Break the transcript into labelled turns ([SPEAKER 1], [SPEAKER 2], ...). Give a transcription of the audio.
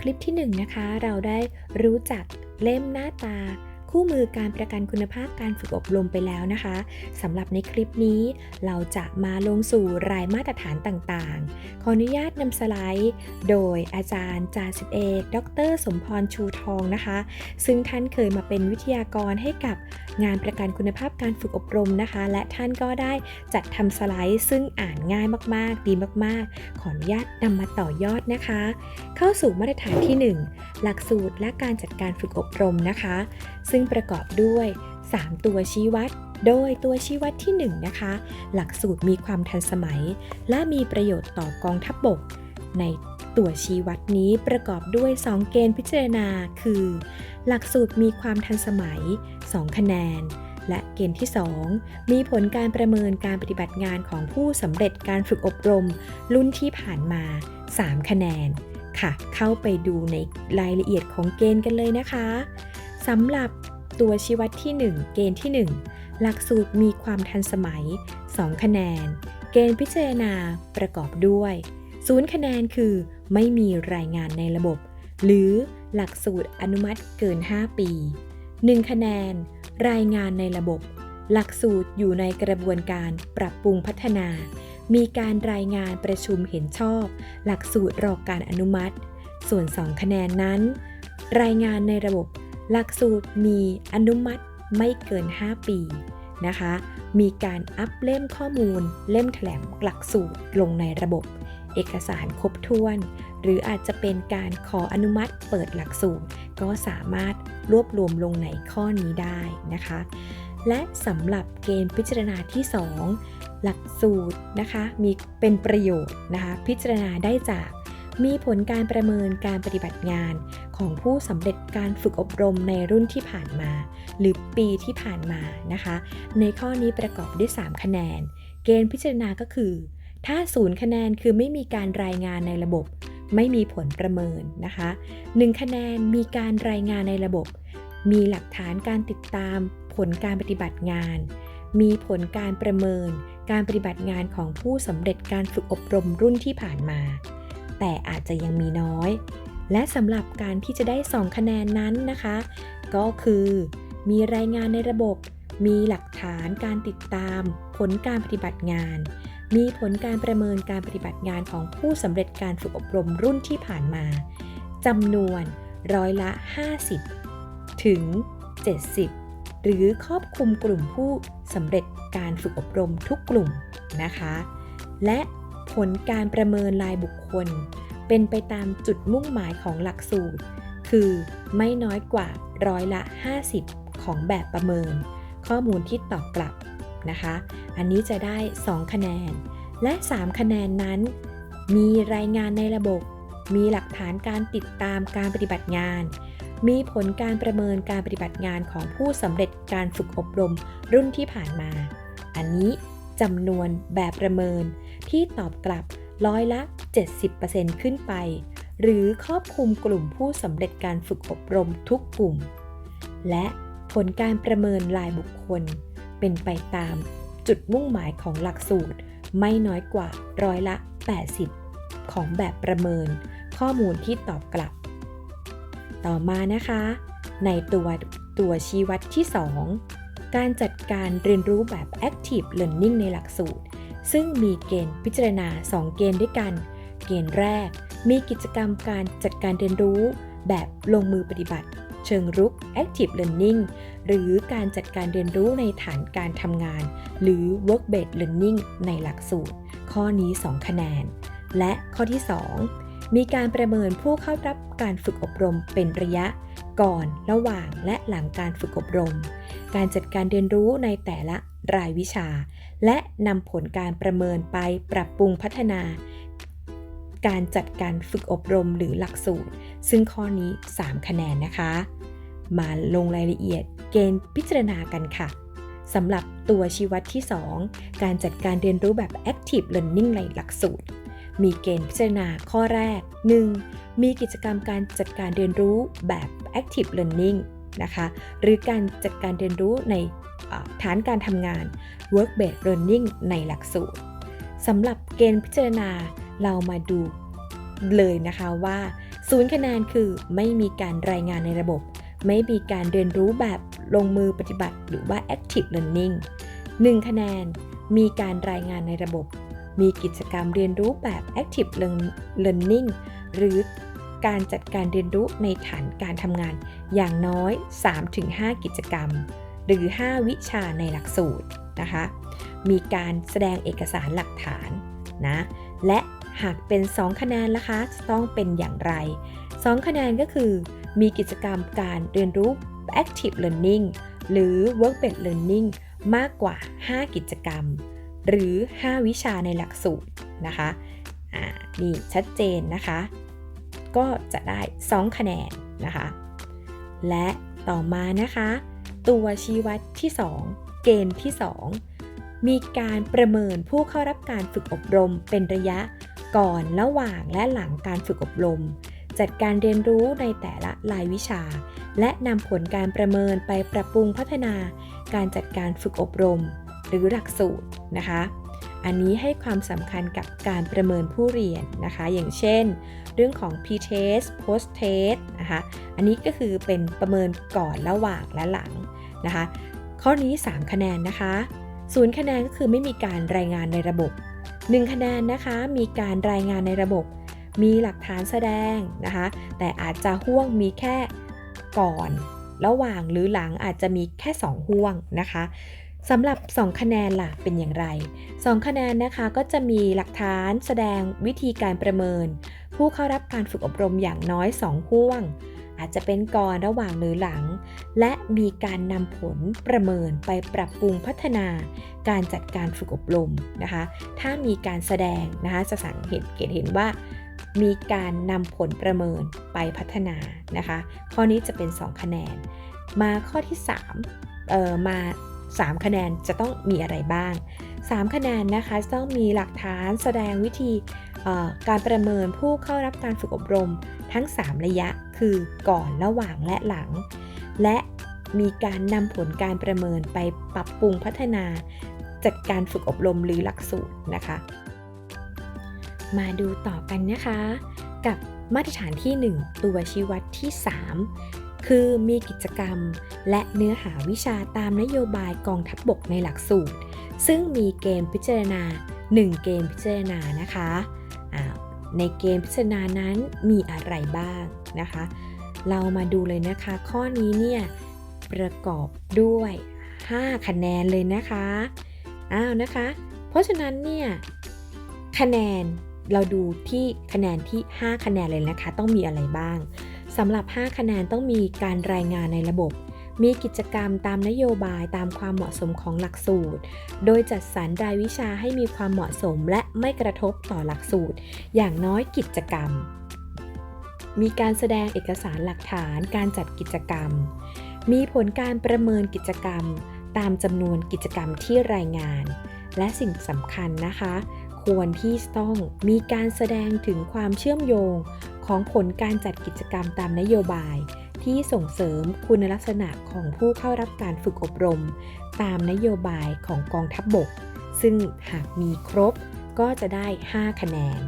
[SPEAKER 1] คลิปที่1นงนะคะ เราได้รู้จักเล่มหน้าตา คู่มือการประกันคุณภาพการฝึกอบรมไปแล้วนะคะสำหรับในคลิปนี้เราจะมาลงสู่รายมาตรฐานต่างๆ ขออนุญาตนำสไลด์ โดยอาจารย์จ่าสิบเอกดร สมพรชูทองนะคะ ซึ่งท่านเคยมาเป็นวิทยากรให้กับงานประกันคุณภาพการฝึกอบรมนะคะ และท่านก็ได้จัดทำสไลด์ ซึ่งอ่านง่ายมากๆ ดีมากๆ ขออนุญาตนำมาต่อยอดนะคะ เข้าสู่มาตรฐานที่ 1 หลักสูตรและการจัดการฝึกอบรมนะคะ ซึ่งประกอบด้วย 3 ตัวชี้วัด โดยตัวชี้วัดที่ 1 นะคะ หลักสูตรมีความทันสมัย และมีประโยชน์ต่อกองทัพบบก ในตัวชี้วัดนี้ประกอบด้วย 2 เกณฑ์พิจารณา คือ หลักสูตรมีความทันสมัย 2 คะแนน และเกณฑ์ที่ 2 มีผลการประเมินการปฏิบัติงานของผู้สำเร็จการฝึกอบรม รุ่นที่ผ่านมา 3 คะแนนค่ะ เข้าไปดูในรายละเอียดของเกณฑ์กันเลยนะคะสำหรับ ตัวชี้วัดที่ 1 เกณฑ์ที่ 1 หลักสูตรมีความทันสมัย 2 คะแนน เกณฑ์พิจารณาประกอบด้วยศูนย์คะแนนคือ ไม่มีรายงานในระบบ หรือหลักสูตรอนุมัติเกิน 5 ปี 1 คะแนน รายงานในระบบ หลักสูตรอยู่ในกระบวนการปรับปรุงพัฒนา มีการรายงานประชุมเห็นชอบ หลักสูตรรอการอนุมัติ ส่วน 2 คะแนนนั้น รายงานในระบบ หลักสูตรมีอนุมัติไม่เกิน 5 ปีนะคะ มีการอัปเล่มข้อมูล เล่มแถลงหลักสูตรลงในระบบ เอกสารครบถ้วน หรืออาจจะเป็นการขออนุมัติเปิดหลักสูตร ก็สามารถรวบรวมลงในข้อนี้ได้นะคะ และสำหรับเกณฑ์พิจารณาที่ 2 หลักสูตรนะคะมีเป็นประโยชน์นะคะพิจารณาได้จากมีผลการประเมินการปฏิบัติงาน ของผู้สำเร็จการฝึกอบรมในรุ่นที่ผ่านมา หรือปีที่ผ่านมานะคะ ในข้อนี้ประกอบด้วย 3 คะแนน เกณฑ์พิจารณาก็คือ ถ้าศูนย์คะแนนคือไม่มีการรายงานในระบบ ไม่มีผลประเมินนะคะ 1 คะแนนมีการรายงานในระบบ มีหลักฐานการติดตาม ผลการปฏิบัติงาน มีผลการประเมิน การปฏิบัติงานของผู้สำเร็จการฝึกอบรมรุ่นที่ผ่านมา แต่อาจจะยังมีน้อย และสำหรับการที่จะได้ 2 คะแนนนั้นนะคะ ก็คือ มีรายงานในระบบ มีหลักฐานการติดตาม ผลการปฏิบัติงาน มีผลการประเมินการปฏิบัติงานของผู้สำเร็จการฝึกอบรมรุ่นที่ผ่านมาจำนวนร้อยละ 50 ถึง 70 หรือครอบคลุมกลุ่มผู้สำเร็จการฝึกอบรมทุกกลุ่มนะคะ และผลการประเมินรายบุคคล เป็นไปตามจุดมุ่งหมายของหลักสูตร คือไม่น้อยกว่าร้อยละ 50 ของแบบประเมิน ข้อมูลที่ตอบกลับนะคะ อันนี้จะได้ 2 คะแนน และ 3 คะแนนนั้น มีรายงานในระบบ มีหลักฐานการติดตามการปฏิบัติงาน มีผลการประเมินการปฏิบัติงานของผู้สำเร็จการฝึกอบรมรุ่นที่ผ่านมา อันนี้จำนวนแบบประเมินที่ตอบกลับ ร้อยละ 70%ขึ้นไป หรือครอบคลุมกลุ่มผู้สำเร็จการฝึกอบรมทุกกลุ่ม และผลการประเมินรายบุคคล เป็นไปตามจุดมุ่งหมายของหลักสูตรไม่น้อยกว่าร้อยละ 80 ของแบบประเมิน ข้อมูลที่ตอบกลับ ต่อมานะคะ ในตัวตัวชี้วัดที่ 2 การจัดการเรียนรู้แบบ Active Learning ในหลักสูตร ซึ่งมีเกณฑ์พิจารณา 2 เกณฑ์ด้วยกัน เกณฑ์แรก มีกิจกรรมการจัดการเรียนรู้ แบบลงมือปฏิบัติ เชิงรุก Active Learning หรือการจัดการเรียนรู้ในฐานการทำงาน หรือ Work Based Learning ในหลักสูตร ข้อนี้ 2 คะแนน และข้อที่ 2 มีการประเมินผู้เข้ารับการฝึกอบรมเป็นระยะ ก่อน ระหว่าง และหลังการฝึกอบรม การจัดการเรียนรู้ในแต่ละ รายวิชา และนำผลการประเมินไปปรับปรุงพัฒนา การจัดการฝึกอบรมหรือหลักสูตร ซึ่งข้อนี้ 3 คะแนนนะคะ มาลงรายละเอียดเกณฑ์พิจารณากันค่ะสำหรับตัวชี้วัดที่ 2 การจัดการเรียนรู้แบบ Active Learning ในหลักสูตร มีเกณฑ์พิจารณาข้อแรก 1. มีกิจกรรมการจัดการเรียนรู้แบบ Active Learning นะคะ หรือการจัดการเรียนรู้ในฐานการทำงาน Work Based Learning ในหลักสูตรสำหรับเกณฑ์พิจารณาเรามาดูเลยนะคะว่าศูนย์คะแนนคือไม่มีการรายงานในระบบ ไม่มีการเรียนรู้แบบลงมือปฏิบัติหรือว่า active learning 1 คะแนนมีการรายงานในระบบ มีกิจกรรมเรียนรู้แบบ active learn- learning หรือ การจัดการเรียนรู้ในฐานการทำงานอย่างน้อย 3-5 กิจกรรม หรือ 5 วิชาในหลักสูตรนะคะ มีการแสดงเอกสารหลักฐานนะและหากเป็น 2 คะแนนล่ะคะจะต้องเป็นอย่างไร 2 คะแนนก็คือ มีกิจกรรมการเรียนรู้ active learning หรือ work based learning มากกว่า 5 กิจกรรม หรือ 5 วิชาในหลักสูตรนะคะ อ่า นี่ชัดเจนนะคะ ก็จะได้ 2 คะแนนนะคะ และต่อมานะคะ ตัวชี้วัดที่ 2 เกณฑ์ที่ 2 มีการประเมินผู้เข้ารับการฝึกอบรมเป็นระยะก่อนระหว่างและหลังการฝึกอบรม จัดการเรียนรู้ในแต่ละรายวิชา และนำผลการประเมินไปปรับปรุงพัฒนา การจัดการฝึกอบรม หรือหลักสูตรนะคะ อันนี้ให้ความสำคัญกับการประเมินผู้เรียนนะคะ อย่างเช่น เรื่องของ pre-test post-test นะคะ อันนี้ก็คือเป็นประเมินก่อนระหว่างและหลังนะคะ ข้อนี้ 3 คะแนนนะคะศูนย์คะแนนก็คือไม่มีการรายงานในระบบ 1 คะแนนนะคะ มีการรายงานในระบบ มีหลักฐานแสดงนะคะ แต่อาจจะห่วงมีแค่ก่อน ระหว่างหรือหลังอาจจะมีแค่ 2 ห่วงนะคะ สำหรับ 2 คะแนนล่ะเป็นอย่างไร 2 คะแนนนะคะก็จะมีหลักฐานแสดงวิธีการประเมิน ผู้เข้ารับการฝึกอบรมอย่างน้อย 2 ห่วง อาจจะเป็นก่อนระหว่างหรือหลัง และมีการนำผลประเมินไปปรับปรุงพัฒนา การจัดการฝึกอบรมนะคะ ถ้ามีการแสดงนะคะจะสังเกตเกตเห็นว่ามีการนำผลประเมินไปพัฒนานะคะ ข้อนี้จะเป็น 2 คะแนน มาข้อที่3เอ่อมา 3 คะแนนจะต้องมีอะไรบ้าง 3 คะแนนนะคะต้องมีหลักฐานแสดงวิธีการประเมินผู้เข้ารับการฝึกอบรมทั้ง 3 ระยะคือก่อนระหว่างและหลัง และมีการนำผลการประเมินไปปรับปรุงพัฒนาจัดการฝึกอบรมหรือหลักสูตรนะคะ มาดูต่อกันนะคะ กับมาตรฐานที่ 1 ตัวชี้วัดที่ 3 คือมีกิจกรรมและเนื้อหาวิชาตามนโยบายกองทัพบบกในหลักสูตร ซึ่งมีเกณฑ์พิจารณา 1 เกณฑ์พิจารณานะคะในเกณฑ์พิจารณานั้นมีอะไรบ้างนะคะ เรามาดูเลยนะคะ ข้อนี้เนี่ยประกอบด้วย 5 คะแนนเลยนะคะอ้าวนะคะ เพราะฉะนั้นเนี่ยคะแนนเราดูที่คะแนนที่ 5 คะแนนเลยนะคะ ต้องมีอะไรบ้าง สำหรับ 5 คะแนนต้องมีการรายงานในระบบ มีกิจกรรมตามนโยบายตามความเหมาะสมของหลักสูตร โดยจัดสรรรายวิชาให้มีความเหมาะสมและไม่กระทบต่อหลักสูตร อย่างน้อยกิจกรรม มีการแสดงเอกสารหลักฐานการจัดกิจกรรม มีผลการประเมินกิจกรรม ตามจำนวนกิจกรรมที่รายงาน และสิ่งสำคัญนะคะ ควรที่ต้องมีการแสดงถึงความเชื่อมโยงของผลการจัดกิจกรรมตามนโยบาย ที่ส่งเสริมคุณลักษณะของผู้เข้ารับการฝึกอบรม ตามนโยบายของกองทัพบบก ซึ่งหากมีครบก็จะได้ 5 คะแนน